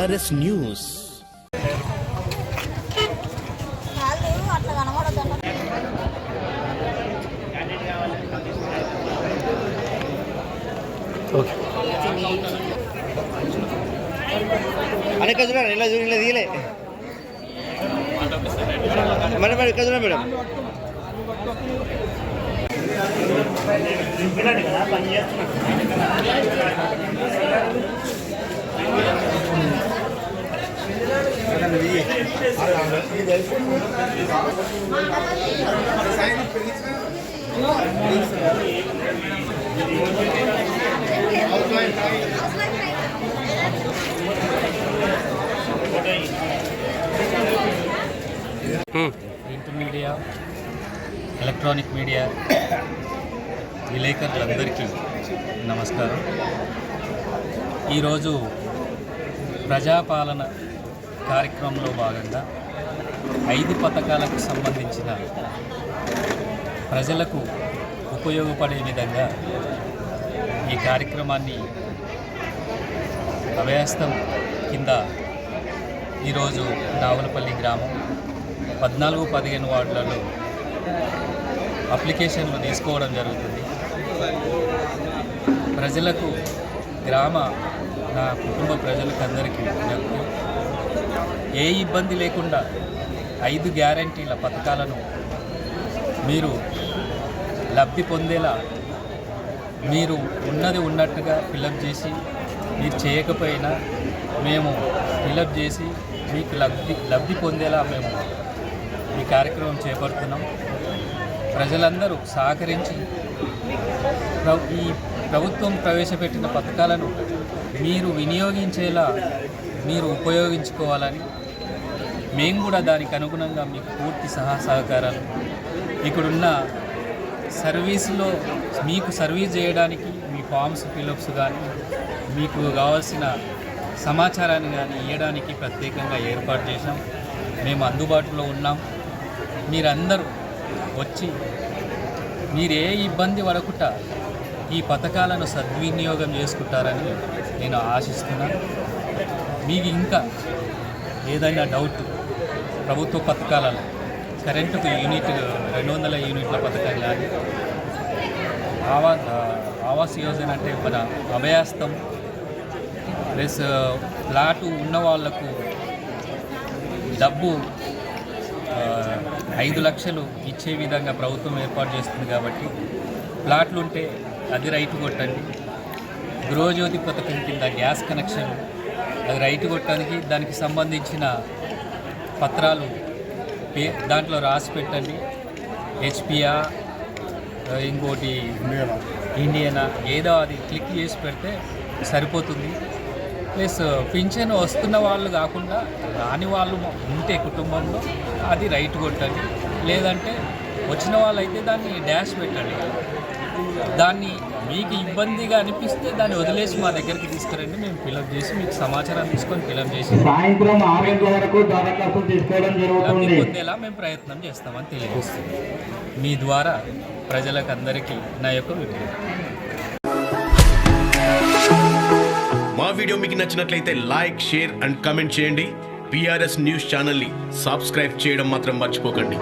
BRS news. ఇక్కడ చూడండి ఇలా చూడండి తీయలే మేడం మేడం ఇక్కడ చూడండి madam. Print media electronic media విలేకరులందరికీ నమస్కారం. ఈరోజు ప్రజాపాలన కార్యక్రమంలో భాగంగా ఐదు పథకాలకు సంబంధించిన ప్రజలకు ఉపయోగపడే విధంగా ఈ కార్యక్రమాన్ని అభయస్తం కింద ఈరోజు నావలపల్లి గ్రామం పద్నాలుగు పదిహేను వార్డులలో అప్లికేషన్లు తీసుకోవడం జరుగుతుంది. ప్రజలకు గ్రామ నా కుటుంబ ప్రజలకు అందరికీ విజ్ఞప్తి. ఏ ఇబ్బంది లేకుండా ఐదు గ్యారంటీల పథకాలను మీరు లబ్ధి పొందేలా మీరు ఉన్నది ఉన్నట్టుగా ఫిలప్ చేసి మీరు చేయకపోయినా మేము ఫిలప్ చేసి మీకు లబ్ధి లబ్ధి పొందేలా మేము ఈ కార్యక్రమం చేపడుతున్నాం. ప్రజలందరూ సహకరించి ఈ ప్రభుత్వం ప్రవేశపెట్టిన పథకాలను మీరు వినియోగించేలా మీరు ఉపయోగించుకోవాలని మేము కూడా దానికి అనుగుణంగా మీకు పూర్తి సహా సహకారాలు. ఇక్కడున్న సర్వీసులో మీకు సర్వీస్ చేయడానికి మీ ఫామ్స్ ఫిలప్స్ కానీ మీకు కావాల్సిన సమాచారాన్ని కానీ ఇవ్వడానికి ప్రత్యేకంగా ఏర్పాటు చేశాం. మేము అందుబాటులో ఉన్నాం. మీరందరూ వచ్చి మీరే ఇబ్బంది పడకుండా ఈ పథకాలను సద్వినియోగం చేసుకుంటారని నేను ఆశిస్తున్నాను. మీకు ఇంకా ఏదైనా డౌట్ ప్రభుత్వ పథకాలలో కరెంటుకు యూనిట్ రెండు వందల యూనిట్ల పథకం కానీ ఆవా ఆవాస్ యోజన అంటే మన అభయాస్తం ప్లస్ ప్లాటు ఉన్న వాళ్ళకు డబ్బు ఐదు లక్షలు ఇచ్చే విధంగా ప్రభుత్వం ఏర్పాటు చేస్తుంది కాబట్టి ప్లాట్లు ఉంటే అది రైతు కొట్టండి. గృహజ్యోతి పథకం కింద గ్యాస్ కనెక్షన్ అది రైతు కొట్టడానికి దానికి సంబంధించిన పత్రాలు పే దాంట్లో రాసి పెట్టండి. హెచ్పియా ఇంకోటి ఇండియనా? ఏదో అది క్లిక్ చేసి పెడితే సరిపోతుంది. ప్లస్ పింఛన్ వస్తున్న వాళ్ళు కాకుండా రాని వాళ్ళు ఉంటే కుటుంబంలో అది రైట్ కొట్టండి. లేదంటే వచ్చిన వాళ్ళైతే దాన్ని డాష్ పెట్టండి. దాన్ని మీకు ఇబ్బందిగా అనిపిస్తే దాన్ని వదిలేసి మా దగ్గరికి తీసుకురండి. మేము ఫిలప్ చేసి మీకు సమాచారం తీసుకొని ఫిలప్ చేసి లబ్ధి జరుగుతుంది. పొందేలా మేము ప్రయత్నం చేస్తామని తెలియజేస్తుంది. మీ ద్వారా ప్రజలకు అందరికీ నా యొక్క మా వీడియో మీకు నచ్చినట్లయితే లైక్ షేర్ అండ్ కమెంట్ చేయండి. బీఆర్ఎస్ న్యూస్ ఛానల్ని సబ్స్క్రైబ్ చేయడం మాత్రం మర్చిపోకండి.